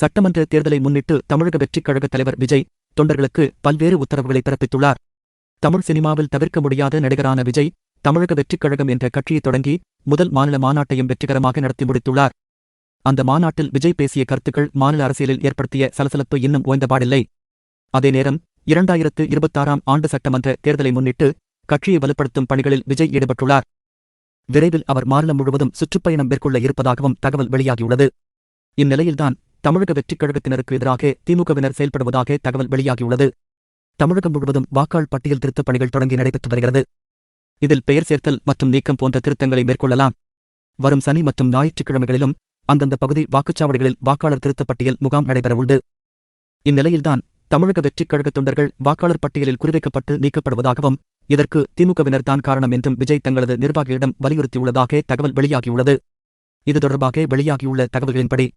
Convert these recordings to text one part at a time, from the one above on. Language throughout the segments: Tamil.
சட்டமன்ற தேர்தலை முன்னிட்டு தமிழக வெற்றிக் கழக தலைவர் விஜய் தொண்டர்களுக்கு பல்வேறு உத்தரவுகளை பிறப்பித்துள்ளார். தமிழ் சினிமாவில் தவிர்க்க முடியாத நடிகரான விஜய் தமிழக வெற்றிக் கழகம் என்ற கட்சியை தொடங்கி முதல் மாநில மாநாட்டையும் வெற்றிகரமாக நடத்தி முடித்துள்ளார். அந்த மாநாட்டில் விஜய் பேசிய கருத்துக்கள் மாநில அரசியலில் ஏற்படுத்திய சலசலப்பு இன்னும் ஓய்ந்தபாடில்லை அதே நேரம் இரண்டாயிரத்து இருபத்தாறாம் ஆண்டு சட்டமன்ற தேர்தலை முன்னிட்டு கட்சியை வலுப்படுத்தும் பணிகளில் விஜய் ஈடுபட்டுள்ளார். விரைவில் அவர் மாநிலம் முழுவதும் சுற்றுப்பயணம் மேற்கொள்ள இருப்பதாகவும் தகவல் வெளியாகியுள்ளது. இந்நிலையில்தான் தமிழக வெற்றிக் கழகத்தினருக்கு எதிராக திமுகவினர் செயல்படுவதாக தகவல் வெளியாகியுள்ளது. தமிழகம் முழுவதும் வாக்காள் பட்டியல் திருத்தப் பணிகள் தொடங்கி நடைபெற்று வருகிறது. இதில் பெயர் சேர்த்தல் மற்றும் நீக்கம் போன்ற திருத்தங்களை மேற்கொள்ளலாம். வரும் சனி மற்றும் ஞாயிற்றுக்கிழமைகளிலும் அந்தந்த பகுதி வாக்குச்சாவடிகளில் வாக்காளர் திருத்தப் பட்டியல் முகாம் நடைபெறவுள்ளது. இந்நிலையில்தான் தமிழக வெற்றிக் கழக தொண்டர்கள் வாக்காளர் பட்டியலில் குறிவைக்கப்பட்டு நீக்கப்படுவதாகவும் இதற்கு திமுகவினர் தான் காரணம் என்றும் விஜய் தங்களது நிர்வாகியிடம் வலியுறுத்தியுள்ளதாக தகவல் வெளியாகியுள்ளது. இது தொடர்பாக வெளியாகியுள்ள தகவல்களின்படி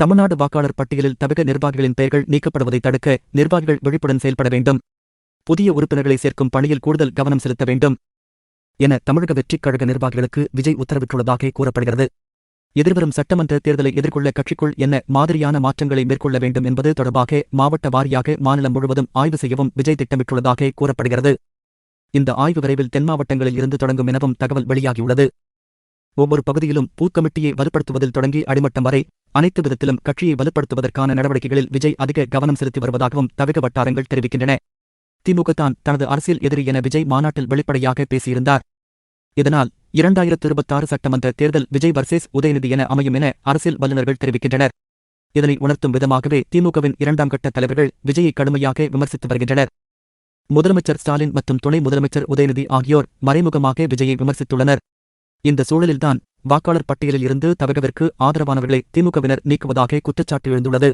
தமிழ்நாடு வாக்காளர் பட்டியலில் தவிர நிர்வாகிகளின் பெயர்கள் நீக்கப்படுவதை தடுக்க நிர்வாகிகள் விழிப்புடன் செயல்பட வேண்டும். புதிய உறுப்பினர்களை சேர்க்கும் பணியில் கூடுதல் கவனம் செலுத்த வேண்டும் என தமிழக வெற்றிக் கழக நிர்வாகிகளுக்கு விஜய் உத்தரவிட்டுள்ளதாக கூறப்படுகிறது. எதிர்வரும் சட்டமன்ற தேர்தலை எதிர்கொள்ள கட்சிக்குள் என்ன மாதிரியான மாற்றங்களை மேற்கொள்ள வேண்டும் என்பது தொடர்பாக மாவட்ட வாரியாக மாநிலம் முழுவதும் ஆய்வு செய்யவும் விஜய் திட்டமிட்டுள்ளதாக கூறப்படுகிறது. இந்த ஆய்வு விரைவில் தென் மாவட்டங்களில் இருந்து தொடங்கும் எனவும் தகவல் வெளியாகியுள்ளது. ஒவ்வொரு பகுதியிலும் பூத் கமிட்டியை வலுப்படுத்துவதில் தொடங்கி அடிமட்டம் வரை அனைத்து விதத்திலும் கட்சியை வலுப்படுத்துவதற்கான நடவடிக்கைகளில் விஜய் அதிக கவனம் செலுத்தி வருவதாகவும் தவிக வட்டாரங்கள் தெரிவிக்கின்றன. திமுக தான் தனது அரசியல் எதிரி என விஜய் மாநாட்டில் வெளிப்படையாக பேசியிருந்தார். இதனால் இரண்டாயிரத்து இருபத்தாறு சட்டமன்ற தேர்தல் விஜய் வர்சேஸ் உதயநிதி என அமையும் என அரசியல் வல்லுநர்கள் தெரிவிக்கின்றனர். இதனை உணர்த்தும் விதமாகவே திமுகவின் இரண்டாம் கட்ட தலைவர்கள் விஜயை கடுமையாக விமர்சித்து வருகின்றனர். முதலமைச்சர் ஸ்டாலின் மற்றும் துணை முதலமைச்சர் உதயநிதி ஆகியோர் மறைமுகமாக விஜயை விமர்சித்துள்ளனர். இந்த சூழலில்தான் வாக்காளர் பட்டியலில் இருந்து தவகவிற்கு ஆதரவானவர்களை திமுகவினர் நீக்குவதாக குற்றச்சாட்டு எழுந்துள்ளது.